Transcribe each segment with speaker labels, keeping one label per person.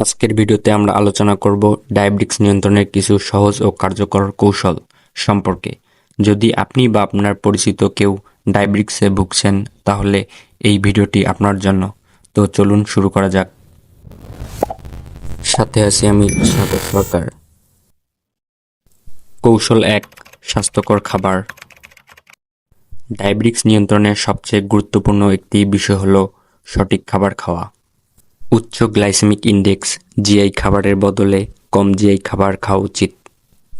Speaker 1: আজকের ভিডিওতে আমরা আলোচনা করব ডায়াবেটিক্স নিয়ন্ত্রণের কিছু সহজ ও কার্যকর কৌশল সম্পর্কে। যদি আপনি বা আপনার পরিচিত কেউ ডায়াবেটিক্সে ভুগছেন, তাহলে এই ভিডিওটি আপনার জন্য। তো চলুন শুরু করা যাক। সাথে আছি আমি সাগর সরকার। কৌশল এক, স্বাস্থ্যকর খাবার। ডায়াবেটিক্স নিয়ন্ত্রণের সবচেয়ে গুরুত্বপূর্ণ একটি বিষয় হলো সঠিক খাবার খাওয়া। উচ্চ গ্লাইসেমিক ইন্ডেক্স জিআই খাবারের বদলে কম জিআই খাবার খাওয়া উচিত।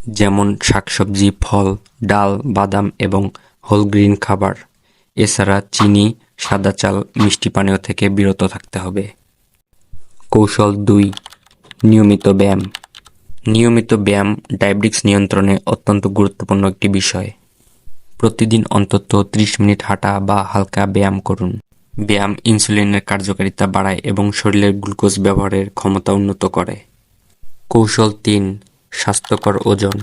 Speaker 1: যেমন শাকসবজি, ফল, ডাল, বাদাম এবং হোল গ্রিন খাবার। এছাড়া চিনি, সাদা চাল, মিষ্টি পানীয় থেকে বিরত থাকতে হবে। কৌশল দুই, নিয়মিত ব্যায়াম। নিয়মিত ব্যায়াম ডায়াবেটিক্স নিয়ন্ত্রণে অত্যন্ত গুরুত্বপূর্ণ একটি বিষয়। প্রতিদিন অন্তত 30 মিনিট হাঁটা বা হালকা ব্যায়াম করুন। ব্যায়াম, ইনসুলিনের কার্যকারিতা বাড়ায় এবং শরীরের গ্লুকোজ ব্যবহারের ক্ষমতা উন্নত করে। কৌশল তিন, স্বাস্থ্যকর ওজন।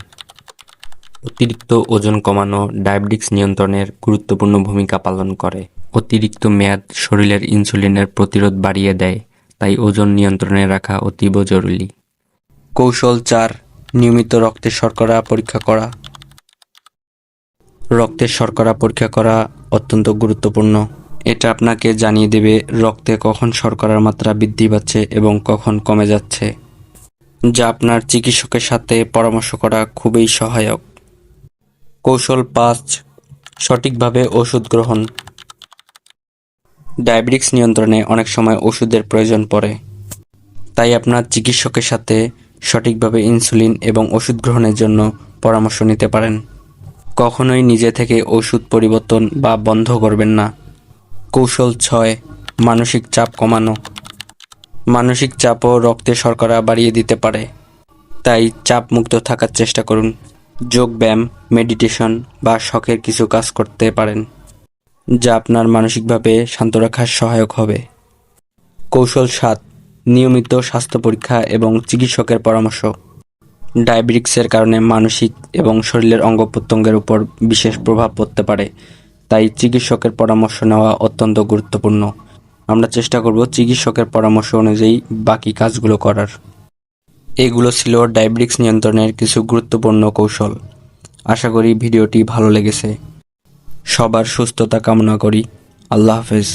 Speaker 1: অতিরিক্ত ওজন কমানো ডায়াবেটিক্স নিয়ন্ত্রণের গুরুত্বপূর্ণ ভূমিকা পালন করে। অতিরিক্ত মেয়াদ শরীরের ইনসুলিনের প্রতিরোধ বাড়িয়ে দেয়, তাই ওজন নিয়ন্ত্রণে রাখা অতীব জরুরি। কৌশল চার, নিয়মিত রক্তের শর্করা পরীক্ষা করা। রক্তের শর্করা পরীক্ষা করা অত্যন্ত গুরুত্বপূর্ণ। এটা আপনাকে জানিয়ে দেবে, রক্তে কখন শর্করার মাত্রা বৃদ্ধি পাচ্ছে এবং কখন কমে যাচ্ছে, যা আপনার চিকিৎসকের সাথে পরামর্শ করা খুবই সহায়ক। কৌশল পাঁচ, সঠিকভাবে ওষুধ গ্রহণ। ডায়াবেটিক্স নিয়ন্ত্রণে অনেক সময় ওষুধের প্রয়োজন পড়ে, তাই আপনার চিকিৎসকের সাথে সঠিকভাবে ইনসুলিন এবং ওষুধ গ্রহণের জন্য পরামর্শ নিতে পারেন। কখনোই নিজে থেকে ওষুধ পরিবর্তন বা বন্ধ করবেন না। কৌশল ছয়, মানসিক চাপ কমানো। মানসিক চাপও রক্তে শর্করা বাড়িয়ে দিতে পারে। তাই চাপ মুক্ত থাকার চেষ্টা করুন। যোগ ব্যায়াম, মেডিটেশন বা শখের কিছু কাজ করতে পারেন, যা আপনার মানসিকভাবে শান্ত রাখার সহায়ক হবে। কৌশল সাত, নিয়মিত স্বাস্থ্য পরীক্ষা এবং চিকিৎসকের পরামর্শ। ডায়াবেটিক্সের কারণে মানসিক এবং শরীরের অঙ্গ প্রত্যঙ্গের উপর বিশেষ প্রভাব পড়তে পারে। তাই চিকিৎসকের পরামর্শ নেওয়া অত্যন্ত গুরুত্বপূর্ণ। আমরা চেষ্টা করব চিকিৎসকের পরামর্শ অনুযায়ী বাকি কাজগুলো করার। এগুলো ছিল ডায়াবেটিক্স নিয়ন্ত্রণের কিছু গুরুত্বপূর্ণ কৌশল। আশা করি ভিডিওটি ভালো লেগেছে। সবার সুস্থতা কামনা করি। আল্লাহ হাফেজ।